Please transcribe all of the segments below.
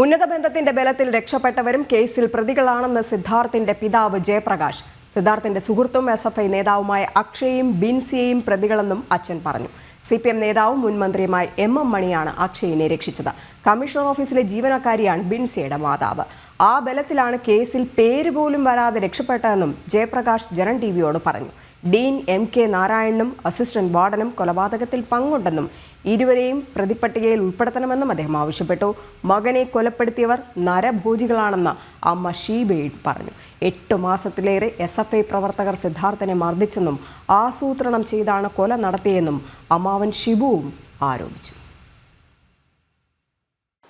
ഉന്നത ബന്ധത്തിന്റെ ബലത്തിൽ രക്ഷപ്പെട്ടവരും കേസിൽ പ്രതികളാണെന്ന് സിദ്ധാർത്ഥിന്റെ പിതാവ് ജയപ്രകാശ്. സിദ്ധാർത്ഥിന്റെ സുഹൃത്തും എസ് എഫ് ഐ നേതാവുമായ അക്ഷയും ബിൻസിയെയും പ്രതികളെന്നും അച്ഛൻ പറഞ്ഞു. സി പി എം നേതാവും മുൻമന്ത്രിയുമായ എം എം മണിയാണ് അക്ഷയിനെ രക്ഷിച്ചത്. കമ്മീഷണർ ഓഫീസിലെ ജീവനക്കാരിയാണ് ബിൻസിയുടെ മാതാവ്. ആ ബലത്തിലാണ് കേസിൽ പേര് പോലും വരാതെ രക്ഷപ്പെട്ടതെന്നും ജയപ്രകാശ് ജനൻ ടി വിയോട് പറഞ്ഞു. ഡീൻ എം കെ നാരായണനും അസിസ്റ്റന്റ് വാർഡനും കൊലപാതകത്തിൽ പങ്കുണ്ടെന്നും ഇരുവരെയും പ്രതിപ്പട്ടികയിൽ ഉൾപ്പെടുത്തണമെന്നും അദ്ദേഹം ആവശ്യപ്പെട്ടു. മകനെ കൊലപ്പെടുത്തിയവർ നരഭോജികളാണെന്ന് അമ്മ ഷീബയും പറഞ്ഞു. എട്ട് മാസത്തിലേറെ എസ് എഫ് ഐ പ്രവർത്തകർ സിദ്ധാർത്ഥനെ മർദ്ദിച്ചെന്നും ആസൂത്രണം ചെയ്താണ് കൊല നടത്തിയെന്നും അമ്മാവൻ ഷിബുവും ആരോപിച്ചു.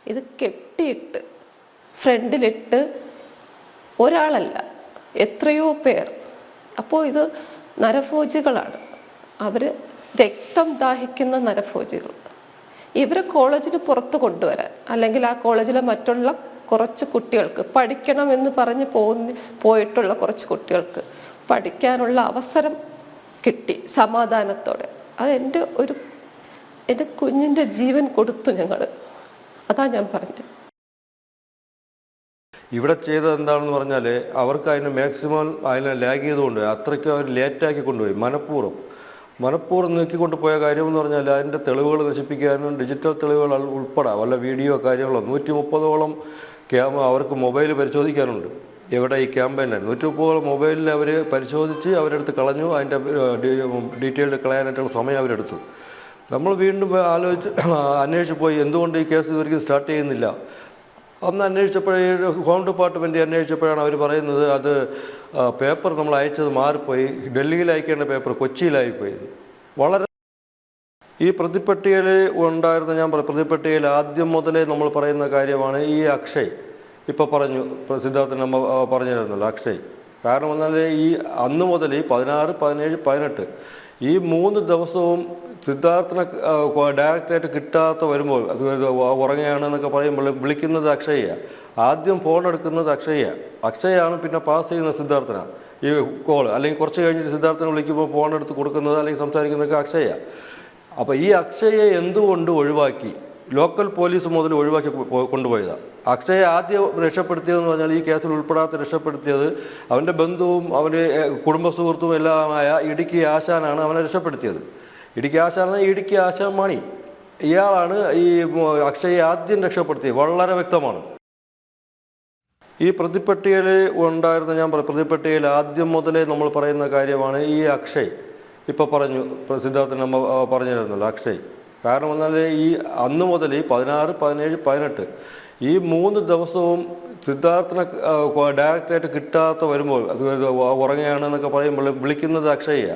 ഇത് കെട്ടിയിട്ട് ഫ്രണ്ടിലിട്ട് ഒരാളല്ല എത്രയോ പേർ. അപ്പോൾ ഇത് നരഭോജികളാണ്. അവർ രക്തം ദാഹിക്കുന്ന നരഭോജികൾ. ഇവരെ കോളേജിന് പുറത്ത് കൊണ്ടുവരാൻ അല്ലെങ്കിൽ ആ കോളേജിലെ മറ്റുള്ള കുറച്ച് കുട്ടികൾക്ക് പഠിക്കണം എന്ന് പറഞ്ഞ് പോകുന്ന പോയിട്ടുള്ള കുറച്ച് കുട്ടികൾക്ക് പഠിക്കാനുള്ള അവസരം കിട്ടി സമാധാനത്തോടെ. അത് എന്റെ ഒരു എന്റെ കുഞ്ഞിന്റെ ജീവൻ കൊടുത്തു ഞങ്ങൾ അതാ ഞാൻ പറഞ്ഞത്. ഇവിടെ ചെയ്തത് എന്താണെന്ന് പറഞ്ഞാൽ അവർക്ക് അതിന് മാക്സിമം അതിനെ ലാഗ് ചെയ്തുകൊണ്ട് അത്രയ്ക്ക് അവർ ലേറ്റാക്കി കൊണ്ടുപോയി. മനഃപൂർവം. മനഃപൂർവം നീക്കിക്കൊണ്ട് പോയ കാര്യം എന്ന് പറഞ്ഞാൽ അതിന്റെ തെളിവുകൾ നശിപ്പിക്കാനും ഡിജിറ്റൽ തെളിവുകൾ ഉൾപ്പെടെ വല്ല വീഡിയോ കാര്യങ്ങളോ നൂറ്റി മുപ്പതോളം ക്യാമ അവർക്ക് മൊബൈൽ പരിശോധിക്കാനുണ്ട്. എവിടെ ഈ ക്യാമ്പയിനിൽ നൂറ്റി മുപ്പതോളം മൊബൈലിൽ അവർ പരിശോധിച്ച് അവരെടുത്ത് കളഞ്ഞു. അതിന്റെ ഡീറ്റെയിൽഡ് കളയാനായിട്ടുള്ള സമയം അവരെടുത്തു. നമ്മൾ വീണ്ടും ആലോചിച്ച് അന്വേഷിച്ച് പോയി. എന്തുകൊണ്ട് ഈ കേസ് ഇവർക്ക് സ്റ്റാർട്ട് ചെയ്യുന്നില്ല? അന്ന് അന്വേഷിച്ചപ്പോഴേ ഹോം ഡിപ്പാർട്ട്മെന്റ് അന്വേഷിച്ചപ്പോഴാണ് അവർ പറയുന്നത് അത് പേപ്പർ നമ്മൾ അയച്ചത് മാറിപ്പോയി. ഡൽഹിയിൽ അയക്കേണ്ട പേപ്പർ കൊച്ചിയിലായിപ്പോയി വളരെ ഈ പ്രതിപ്പട്ടികയിൽ ഉണ്ടായിരുന്ന ഞാൻ പ്രതിപ്പട്ടികയിൽ ആദ്യം മുതലേ നമ്മൾ പറയുന്ന കാര്യമാണ് ഈ അക്ഷയ്. ഇപ്പോൾ പറഞ്ഞു സിദ്ധാർത്ഥൻ നമ്മ പറഞ്ഞിരുന്നല്ലോ അക്ഷയ്. കാരണം എന്നാൽ ഈ അന്ന് മുതൽ പതിനാറ് പതിനേഴ് പതിനെട്ട് ഈ മൂന്ന് ദിവസവും സിദ്ധാർത്ഥനെ ഡയറക്റ്റായിട്ട് കിട്ടാത്ത വരുമ്പോൾ അത് ഉറങ്ങുകയാണെന്നൊക്കെ പറയുമ്പോൾ വിളിക്കുന്നത് അക്ഷയ. ആദ്യം ഫോൺ എടുക്കുന്നത് അക്ഷയ. അക്ഷയാണ് പിന്നെ പാസ് ചെയ്യുന്ന സിദ്ധാർത്ഥന. ഈ കോൾ അല്ലെങ്കിൽ കുറച്ച് കഴിഞ്ഞിട്ട് സിദ്ധാർത്ഥനെ വിളിക്കുമ്പോൾ ഫോൺ എടുത്ത് കൊടുക്കുന്നത് അല്ലെങ്കിൽ സംസാരിക്കുന്നതൊക്കെ അക്ഷയ. അപ്പോൾ ഈ അക്ഷയെ എന്തുകൊണ്ട് ഒഴിവാക്കി? ലോക്കൽ പോലീസ് മുതൽ ഒഴിവാക്കി കൊണ്ടുപോയതാണ് അക്ഷയെ ആദ്യം രക്ഷപ്പെടുത്തിയതെന്ന് പറഞ്ഞാൽ ഈ കേസിൽ ഉൾപ്പെടാത്ത രക്ഷപ്പെടുത്തിയത് അവന്റെ ബന്ധുവും അവന്റെ കുടുംബസുഹൃത്തും കുടുംബ സുഹൃത്തും എല്ലാമായ ഇടുക്കി ആശാനാണ് അവനെ രക്ഷപ്പെടുത്തിയത്. ഇടുക്കി ആശാനാണ് ഇടുക്കി ആശാൻ മണി. ഇയാളാണ് ഈ അക്ഷയെ ആദ്യം രക്ഷപ്പെടുത്തിയത്. വളരെ വ്യക്തമാണ്. ഈ പ്രതിപ്പട്ടികയിൽ ഉണ്ടായിരുന്ന ഞാൻ പ്രതിപ്പട്ടികയിൽ ആദ്യം മുതലേ നമ്മൾ പറയുന്ന കാര്യമാണ് ഈ അക്ഷയ്. ഇപ്പോൾ പറഞ്ഞു സിദ്ധാർത്ഥൻ നമ്മ ആ, പറഞ്ഞിരുന്നല്ലോ അക്ഷയ്. കാരണം എന്നാൽ ഈ അന്ന് മുതൽ പതിനാറ് പതിനേഴ് പതിനെട്ട് ഈ മൂന്ന് ദിവസവും സിദ്ധാർത്ഥനെ ഡയറക്റ്റായിട്ട് കിട്ടാത്ത വരുമ്പോൾ ഉറങ്ങുകയാണെന്നൊക്കെ പറയുമ്പോൾ വിളിക്കുന്നത് അക്ഷയ.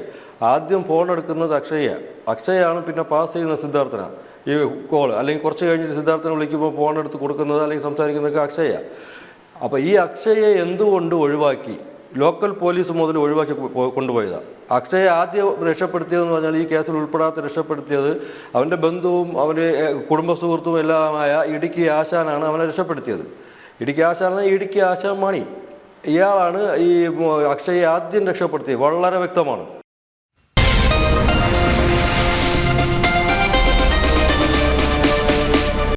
ആദ്യം ഫോൺ എടുക്കുന്നത് അക്ഷയ. അക്ഷയാണ് പിന്നെ പാസ് ചെയ്യുന്നത് സിദ്ധാർത്ഥന. ഈ കോൾ അല്ലെങ്കിൽ കുറച്ച് കഴിഞ്ഞിട്ട് സിദ്ധാർത്ഥനെ വിളിക്കുമ്പോൾ ഫോൺ എടുത്ത് കൊടുക്കുന്നത് അല്ലെങ്കിൽ സംസാരിക്കുന്നതൊക്കെ അക്ഷയ. അപ്പോൾ ഈ അക്ഷയെ എന്തുകൊണ്ട് ഒഴിവാക്കി? ലോക്കൽ പോലീസ് മുതൽ ഒഴിവാക്കി കൊണ്ടുപോയതാണ് അക്ഷയെ ആദ്യം രക്ഷപ്പെടുത്തിയതെന്ന് പറഞ്ഞാൽ ഈ കേസിൽ ഉൾപ്പെടാത്ത രക്ഷപ്പെടുത്തിയത് അവന്റെ ബന്ധുവും അവന്റെ കുടുംബ സുഹൃത്തും എല്ലാമായ ഇടുക്കി ആശാനാണ് അവനെ രക്ഷപ്പെടുത്തിയത്. ഇടുക്കി ആശാനെന്ന് ഇടുക്കി ആശാൻ മണി. ഇയാളാണ് ഈ അക്ഷയെ ആദ്യം രക്ഷപ്പെടുത്തിയത്. വളരെ വ്യക്തമാണ്.